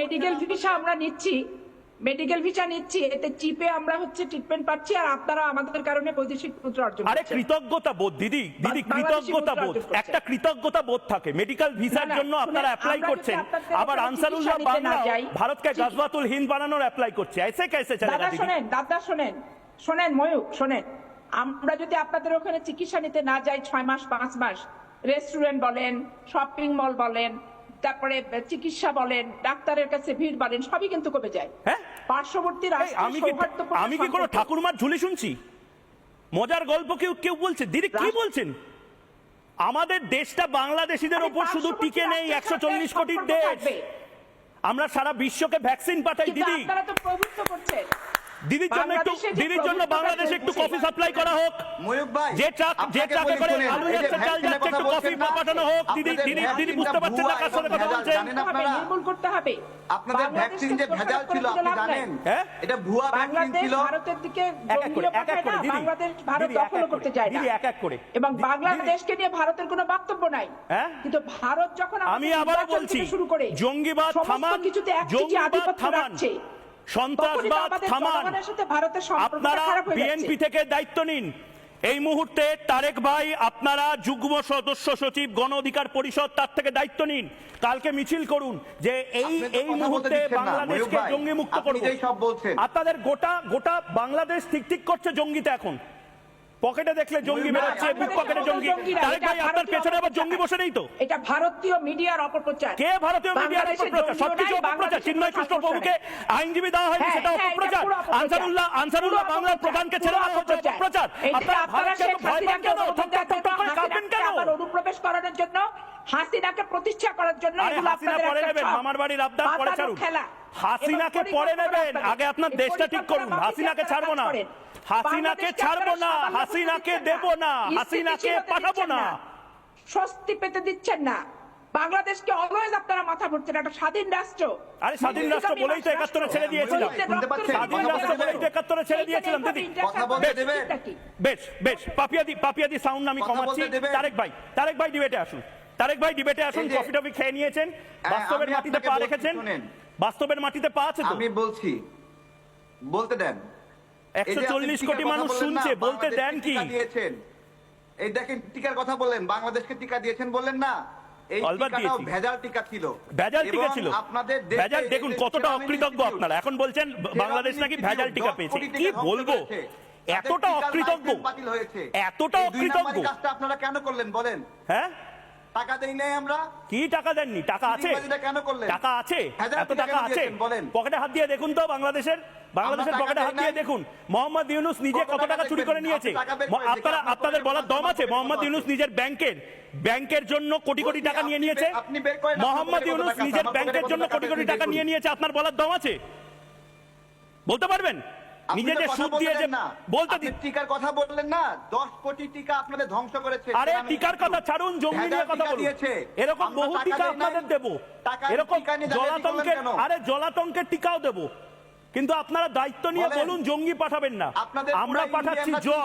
Medical visa আমরা নিচ্ছি medical visa নিচ্ছি এতে চিপে আমরা হচ্ছে ট্রিটমেন্ট পাচ্ছি আর আপনারা আমাদের কারণে বৈদেশিক মুদ্রা অর্জন আরে কৃতজ্ঞতা বোধ দিদি দিদি কৃতজ্ঞতা বোধ একটা কৃতজ্ঞতা বোধ থাকে। মেডিকেল ভিসার জন্য আপনারা অ্যাপ্লাই করছেন। আবার আনসারুল্লাহ বাংলা ভারতকে গাজবাতুল হিন্দ বানানোর অ্যাপ্লাই করছে। এসে কেসে চলেগা দাদা শুনেন দাদা শোনেন শোনেন ময়ূক শোনেন। আমরা যদি আপনাদের ওখানে চিকিৎসা নিতে না যাই ছয় মাস পাঁচ মাস রেস্টুরেন্ট বলেন শপিং মল বলেন তারপরে চিকিৎসা বলেন ডাক্তারের কাছে ভিড় বলেন সবই কিন্তু কমে যায়। হ্যাঁ? পার্শ্ববর্তী আমি কি আমি কি কোনো ঠাকুরমার ঝুলি শুনছি? মজার গল্প কেউ কেউ বলছে? দিদি কি বলছেন? আমাদের দেশটা বাংলাদেশিদের ওপর শুধু টিকে নেই একশো চল্লিশ কোটির দেশ। আমরা সারা বিশ্বকে ভ্যাকসিন পাঠাই দিদি। আপনারা তো প্রভুত্ব করছেন। দিদির জন্য একটু দিদির জন্য বাংলাদেশে একটু কফি সাপ্লাই করা হোক। ময়ূক ভাই যে ট্রাক যে ট্রাকে করে আলু যাচ্ছে চাল যাচ্ছে একটু কফি পাঠানো হোক দিদি দিদি দিদি বুঝতে পারছেন না কার সাথে কথা বলছেন। জানেন আপনারা? নির্মূল করতে হবে। আপনাদের ভ্যাকসিন যে ভেজাল ছিল আপনি জানেন? হ্যাঁ? এটা ভুয়া ভ্যাকসিন ছিল। ভারতের দিকে এক এক করে জঙ্গিরা এক এক পাঠায় করে না, দিদি বাংলাদেশ ভারত দখল করতে যায় না। দিদি এক এক করে। এবং বাংলাদেশকে নিয়ে ভারতের কোনো বক্তব্য নাই। হ্যাঁ? কিন্তু ভারত যখন আমি নির্বাচন বলছি শুরু করে জঙ্গিবাদ থামান জঙ্গিবাদ থামান। সন্ত্রাসবাদ থামান। আপনারা বিএনপি থেকে দায়িত্ব নিন। এই মুহূর্তে তারেক ভাই আপনারা যুগ্ম সদস্য সচিব গণ অধিকার পরিষদ তার থেকে দায়িত্ব নিন। কালকে মিছিল করুন যে এই এই মুহূর্তে বাংলাদেশকে জঙ্গি মুক্ত বলছেন। আপনাদের গোটা গোটা বাংলাদেশ ঠিক ঠিক করছে জঙ্গিতে এখন। পকেটে দেখলে জঙ্গি বেরোচ্ছে বুক পকেটে জঙ্গি। তারেক ভাই আপনার পেছনে আবার জঙ্গি বসে নেই তো? এটা ভারতীয় মিডিয়ার অপপ্রচার। কে ভারতীয় মিডিয়ার অপপ্রচার? সবকিছু অপপ্রচার। চিন্ময় কৃষ্ণ প্রভুকে আইনজীবী দেওয়া হয়নি হ্যাঁ, সেটা হ্যাঁ, অপপ্রচার। আনসারুল্লাহ আনসারুল্লাহ বাংলার প্রধানকে ছেড়ে দেওয়া হচ্ছে অপপ্রচার। আপনারা আপনারা ভারতকে ভয় পান কেন কাঁপেন কেন? অনুপ্রবেশ করানোর জন্য? হাসিনাকে প্রতিষ্ঠা করার জন্য আরে এগুলো আপনাদের পরে নেবেন মামার বাড়ির আবদার পরে ছাড়ুন। হাসিনাকে পরে নেবেন। আগে আপনার দেশটা ঠিক করুন। হাসিনাকে ছাড়বো না। হাসিনাকে ছাড়বো না। হাসিনাকে দেব না। হাসিনাকে পাঠাবো না। স্বস্তি পেতে দিচ্ছেন না। বাংলাদেশকে অলওয়েজ আপনারা মাথা ভরছেন একটা স্বাধীন রাষ্ট্র। আরে স্বাধীন রাষ্ট্র বলেই তো একাত্তরে ছেড়ে দিয়েছিলাম স্বাধীন রাষ্ট্র বলেই তো একাত্তরে ছেড়ে দিয়েছিলাম দিদি। কথা বলতে দেবেন? বেশ বেশ। পাপিয়াদি পাপিয়াদি সাউন্ড আমি কমাচ্ছি। তারেক ভাই তারেক ভাই ডিবেটে আসুন। তারেক ভাই ডিবেটে আসুন কফি টফি খেয়ে নিয়েছেন। বাস্তবের মাটিতে পা রেখেছেন? বাস্তবের মাটিতে পা আছে তো? আমি বলছি বলতে দেন। এই একশো যে আপনি চল্লিশ টিকার কোটি মানুষ শুনছে বলতে দেন কি? দিয়েছেন। এই দেখেন টিকার কথা বললেন বাংলাদেশকে টিকা দিয়েছেন বললেন না? এই অলবার টিকাটাও দিয়েছি। ভেজাল টিকা ছিল। ভেজাল টিকা ছিল। আপনাদের ভেজাল দেখুন কতটা অকৃতজ্ঞ আপনারা। এখন বলছেন বাংলাদেশ নাকি ভেজাল টিকা পেয়েছে। কি বলব? এতটা তাদের অকৃতজ্ঞ। বাতিল হয়েছে। এতটা এই দুই নাম্বারি অকৃতজ্ঞ আপনারা কেন করলেন বলেন? হ্যাঁ? টাকা দেই নাই আমরা? কি টাকা দেননি? টাকা আছে। কেন করলেন? টাকা আছে। এত টাকা টাকা আছে। পকেটে হাত দিয়ে দেখুন তো বাংলাদেশের বাংলাদেশের পকেটে হাত দিয়ে দেখুন। মোহাম্মদ ইউনুস নিজে কত কত টাকা টাকা চুরি করে নিয়েছে। আপনারা আপনাদের বলার দম আছে। মোহাম্মদ ইউনুস নিজের ব্যাংকের ব্যাংকের জন্য কোটি কোটি টাকা নিয়ে নিয়েছে। মোহাম্মদ ইউনুস নিজের ব্যাংকের জন্য কোটি কোটি টাকা নিয়ে নিয়েছে। আপনার বলার দম আছে। বলতে পারবেন? আপনি নিজে তো যে কথা সুদ বলতে দিয়ে যে বলতে আপনি দি- টিকার কথা বললেন না। দশ কোটি টিকা আপনাদের ধ্বংস করেছে। আরে টিকার কথা ছাড়ুন জঙ্গি নিয়ে কথা বলুন। এরকম বহু টিকা আপনাদের দেব। এরকম জলাতঙ্কের আরে জলাতঙ্কের টিকাও দেব। কিন্তু আপনারা দায়িত্ব নিয়ে বলুন। জঙ্গি পাঠাবেন না। আপনাদের আমরা পাঠাচ্ছি জল।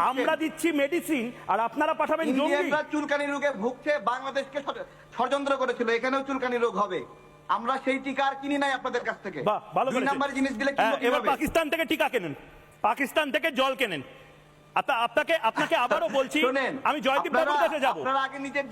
আমরা দিচ্ছি মেডিসিন আর আপনারা পাঠাবেন জঙ্গি। চুলকানি রোগে ভুগছে বাংলাদেশকে ষড়- ষড়যন্ত্র করেছিল এখানেও চুলকানি রোগ হবে। আমরা সেই টিকা আর কিনি নাই আপনাদের কাছ থেকে। ভালো দুই। নাম্বার জিনিস দিলে হ্যাঁ, এবার পাকিস্তান থেকে টিকা কেনেন? পাকিস্তান থেকে জল কেনেন? আপনাকে আপনাকে আবারও বলছি আমি জয়দীপ বাবুর কাছে যাব। আপনারা আগে নিজের